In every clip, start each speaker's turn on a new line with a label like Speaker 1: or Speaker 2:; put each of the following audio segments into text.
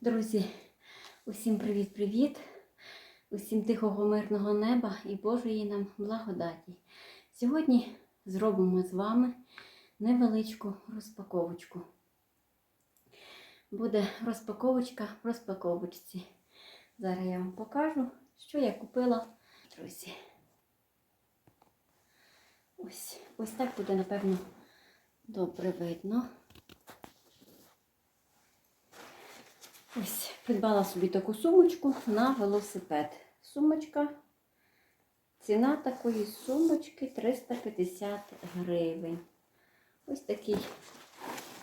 Speaker 1: Друзі, усім привіт-привіт! Усім тихого мирного неба і Божої нам благодаті. Сьогодні зробимо з вами невеличку розпаковочку. Буде розпаковочка в розпаковочці. Зараз я вам покажу, що я купила, друзі. Ось, ось так буде, напевно, добре видно. Ось, придбала собі таку сумочку на велосипед. Сумочка. Ціна такої сумочки 350 гривень. Ось такий,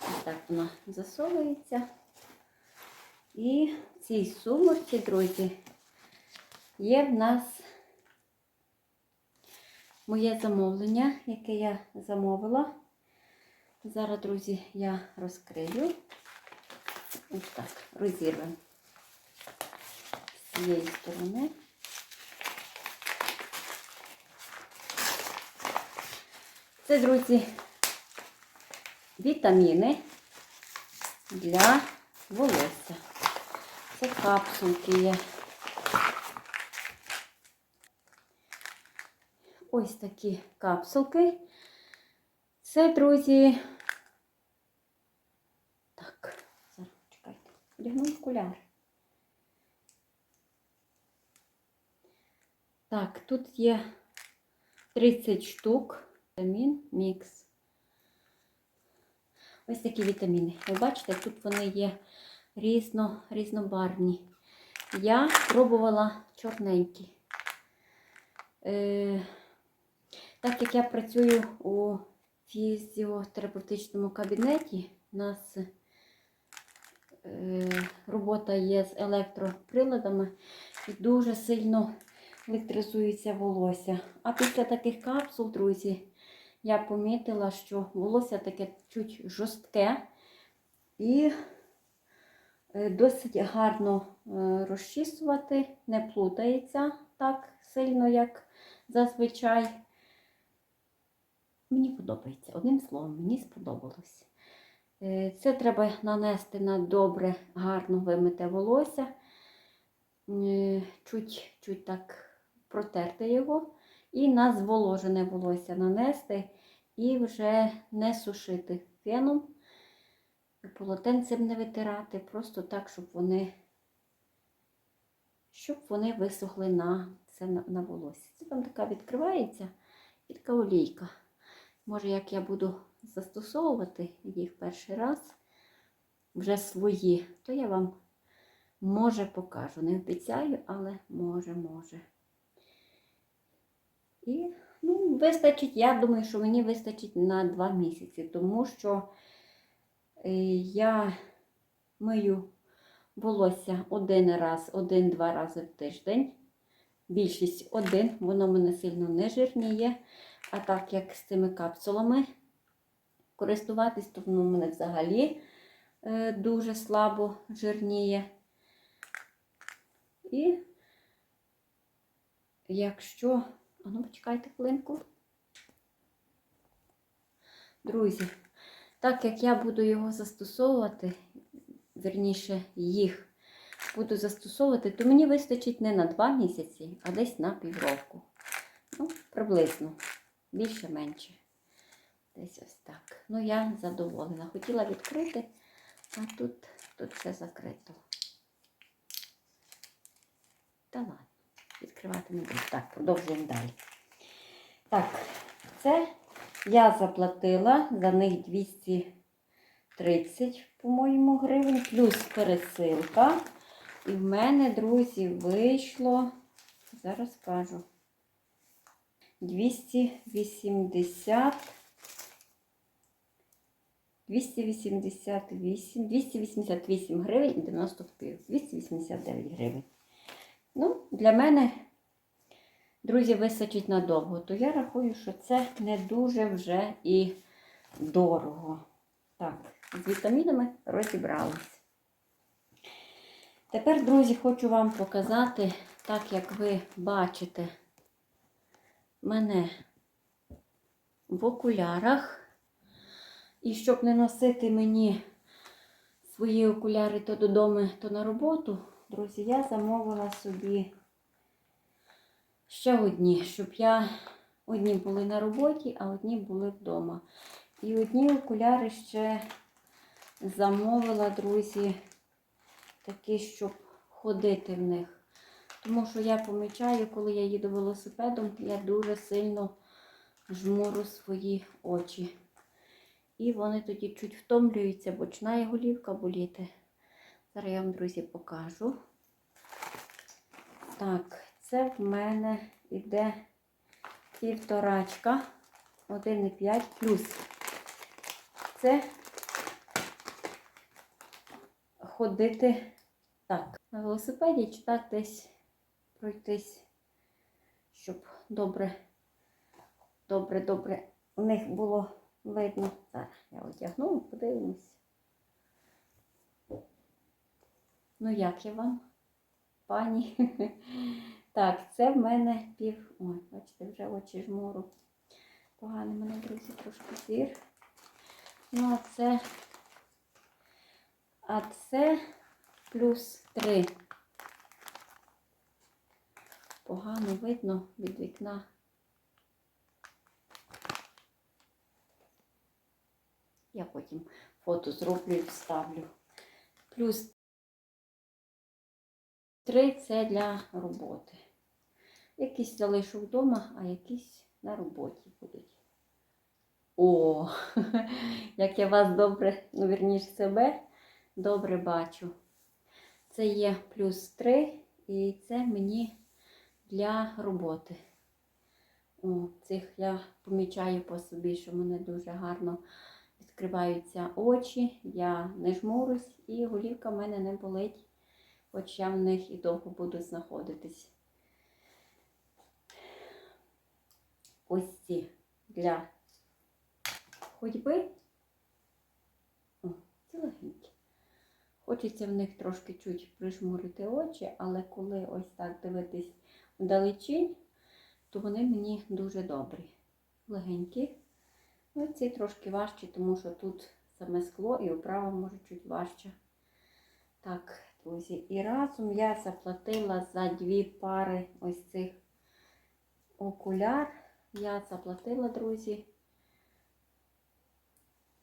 Speaker 1: ось так вона засовується. І в цій сумочці, друзі, є в нас моє замовлення, яке я замовила. Зараз, друзі, я розкрию. Ось так, розірвемо з цієї сторони. Це, друзі, вітаміни для волосся. Це капсулки є. Ось такі капсулки. Це, друзі, так, зараз чекайте, одягну окуляри. Так, тут є 30 штук. Вітамін мікс. Ось такі вітаміни. Ви бачите, тут вони є різно, різнобарвні. Я пробувала чорненькі. Е, так як я працюю у фізіотерапевтичному кабінеті, у нас робота є з електроприладами і дуже сильно електризується волосся. А після таких капсул, друзі, я помітила, що волосся таке чуть жорстке і е, досить гарно е, розчісувати, не плутається так сильно, як зазвичай. Мені подобається. Одним словом, мені сподобалось. Е, Це треба нанести на добре, гарно вимите волосся. Е, Чуть, чуть так протерти його і на зволожене волосся нанести і вже не сушити феном, полотенцем не витирати, просто так, щоб вони, щоб вони висохли на це на, на волосся. Це там така відкривається така олійка. Може, як я буду застосовувати їх перший раз, вже свої, то я вам може покажу. Не обіцяю, але може, може. І ну, вистачить, я думаю, що мені вистачить на 2 місяці, тому що е, я мию волосся один раз, один-два рази в тиждень. Більшість один, воно мене сильно не жирніє. А так як з цими капсулами користуватись, то воно в мене взагалі е, дуже слабо жирніє. І якщо А ну, почекайте хвилинку. Друзі, так як я буду його застосовувати, верніше їх буду застосовувати, то мені вистачить не на 2 місяці, а десь на півроку. Ну, приблизно, більше-менше. Десь ось так. Ну, я задоволена. Хотіла відкрити, а тут, тут все закрито. Та ладно відкривати не буду. Так, продовжуємо далі. Так, це я заплатила за них 230, по-моєму, гривень, плюс пересилка. І в мене, друзі, вийшло, зараз кажу, 280. 288, 288 гривень і 90 копійок. 289 гривень. Ну, для мене, друзі, вистачить надовго, то я рахую, що це не дуже вже і дорого. Так, з вітамінами розібрались. Тепер, друзі, хочу вам показати, так як ви бачите, мене в окулярах. І щоб не носити мені свої окуляри то додому, то на роботу, друзі, я замовила собі ще одні, щоб я одні були на роботі, а одні були вдома. І одні окуляри ще замовила, друзі, такі, щоб ходити в них. Тому що я помічаю, коли я їду велосипедом, я дуже сильно жмуру свої очі. І вони тоді чуть втомлюються, починає голівка боліти. Зараз я вам, друзі, покажу. Так, це в мене йде півторачка, 1,5 плюс. Це ходити так. На велосипеді чи десь пройтись, щоб добре, добре, добре у них було видно. Зараз я одягну, подивимось. Ну, як я вам, пані? Так, це в мене пів. Ой, бачите, вже очі жмуру. Поганий мене, друзі, трошки зір. Ну, а це. А це плюс 3. Погано видно від вікна. Я потім фото зроблю і вставлю. Плюс 3 це для роботи. Якісь залишу вдома, а якісь на роботі будуть. О, як я вас добре, ну вірніше себе, добре бачу. Це є плюс 3, і це мені для роботи. О, цих я помічаю по собі, що в мене дуже гарно відкриваються очі, я не жмурусь і голівка в мене не болить, хоч я в них і довго буду знаходитись. Ось ці для ходьби. О, легенькі. Хочеться в них трошки чуть прижмурити очі, але коли ось так дивитись вдалечінь, то вони мені дуже добрі. Легенькі. Ну, ці трошки важчі, тому що тут саме скло і оправа може чуть важче. Так, друзі, і разом я заплатила за дві пари ось цих окуляр. Я заплатила, друзі,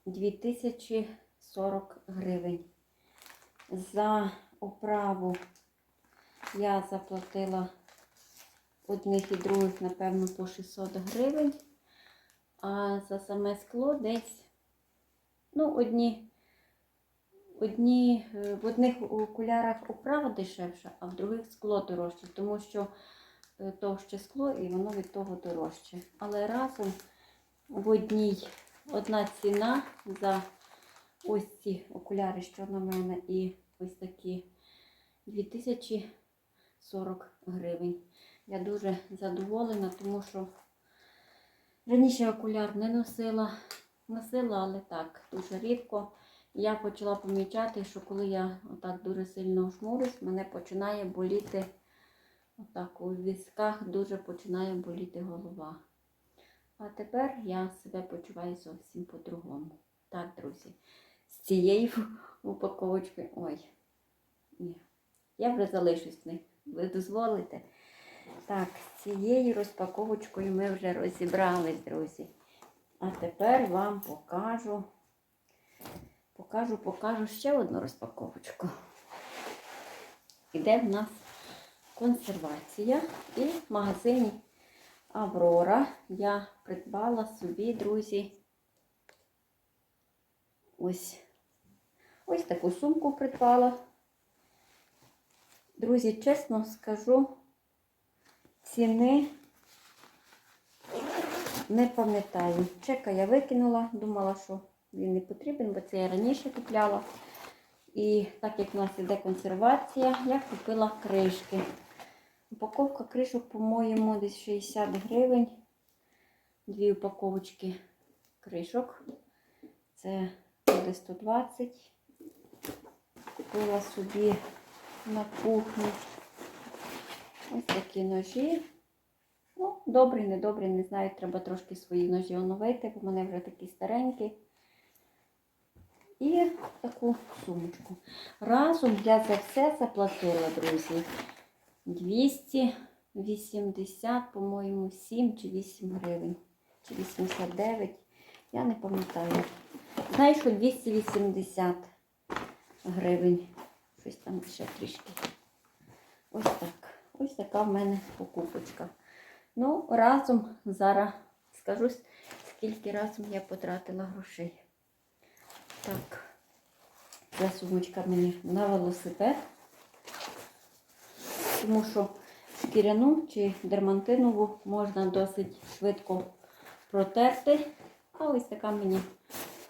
Speaker 1: 2040 гривень. За оправу я заплатила одних і других, напевно, по 600 гривень. А за саме скло десь, ну, одні, одні, е, в одних окулярах оправа дешевша, а в других скло дорожче, тому що е, товще скло і воно від того дорожче. Але разом в одній одна ціна за ось ці окуляри, що на мене, і ось такі 2040 гривень. Я дуже задоволена, тому що раніше окуляр не носила. Носила, але так, дуже рідко. Я почала помічати, що коли я отак дуже сильно жмурюсь, мене починає боліти отак у візках, дуже починає боліти голова. А тепер я себе почуваю зовсім по-другому. Так, друзі, з цією упаковочкою. Ой, ні. Я вже залишусь в них. Ви дозволите? Так, з цією розпаковочкою ми вже розібрались, друзі. А тепер вам покажу, покажу, покажу ще одну розпаковочку. Іде в нас консервація. І в магазині Аврора я придбала собі, друзі, ось, ось таку сумку придбала. Друзі, чесно скажу, ціни не пам'ятаю. Чека я викинула, думала, що він не потрібен, бо це я раніше купляла. І так як в нас іде консервація, я купила кришки. Упаковка кришок, по-моєму, десь 60 гривень. Дві упаковочки кришок. Це буде 120. Купила собі на кухню ось такі ножі. Ну, добрі, недобрі, не знаю, треба трошки свої ножі оновити, бо в мене вже такі старенькі. і таку сумочку. Разом я за все заплатила, друзі. 280, по-моєму, 7 чи 8 гривень. Чи 89. Я не пам'ятаю. Знаю, що 280 гривень. Щось там ще трішки. Ось так. Ось така в мене покупочка. Ну, разом зараз скажу, скільки разом я потратила грошей. Так, ця сумочка мені на велосипед. Тому що шкіряну чи дермантинову можна досить швидко протерти. А ось така мені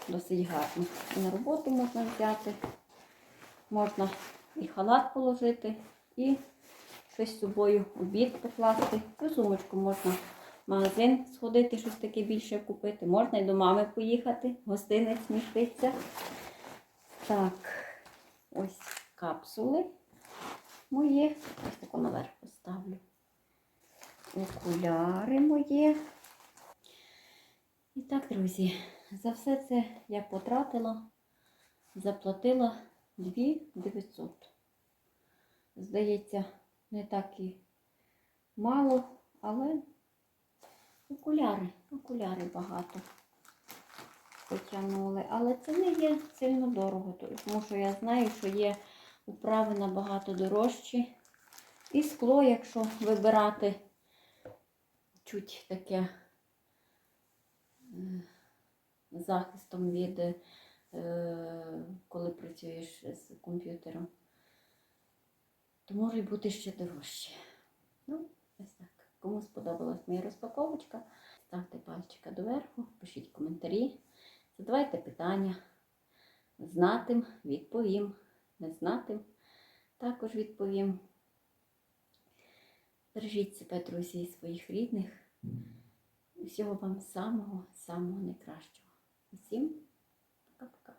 Speaker 1: досить гарна. І на роботу можна взяти. Можна і халат положити, і щось з собою обід покласти. Цю сумочку можна в магазин сходити, щось таке більше купити. Можна і до мами поїхати, гостинець міститься. Так, ось капсули мої. Ось тако наверх поставлю. Окуляри мої. І так, друзі, за все це я потратила, заплатила 2900. Здається, не так і мало, але окуляри, окуляри багато потягнули. Але це не є сильно дорого, тому що я знаю, що є управи набагато дорожчі. І скло, якщо вибирати чуть таке е, захистом від, е, коли працюєш з комп'ютером, то може бути ще дорожче. Ну, ось так. Кому сподобалась моя розпаковочка, ставте пальчика доверху, пишіть коментарі, задавайте питання. Знатим відповім, не знатим також відповім. Бережіть себе, друзі, і своїх рідних. Всього вам самого, самого найкращого. Усім пока-пока.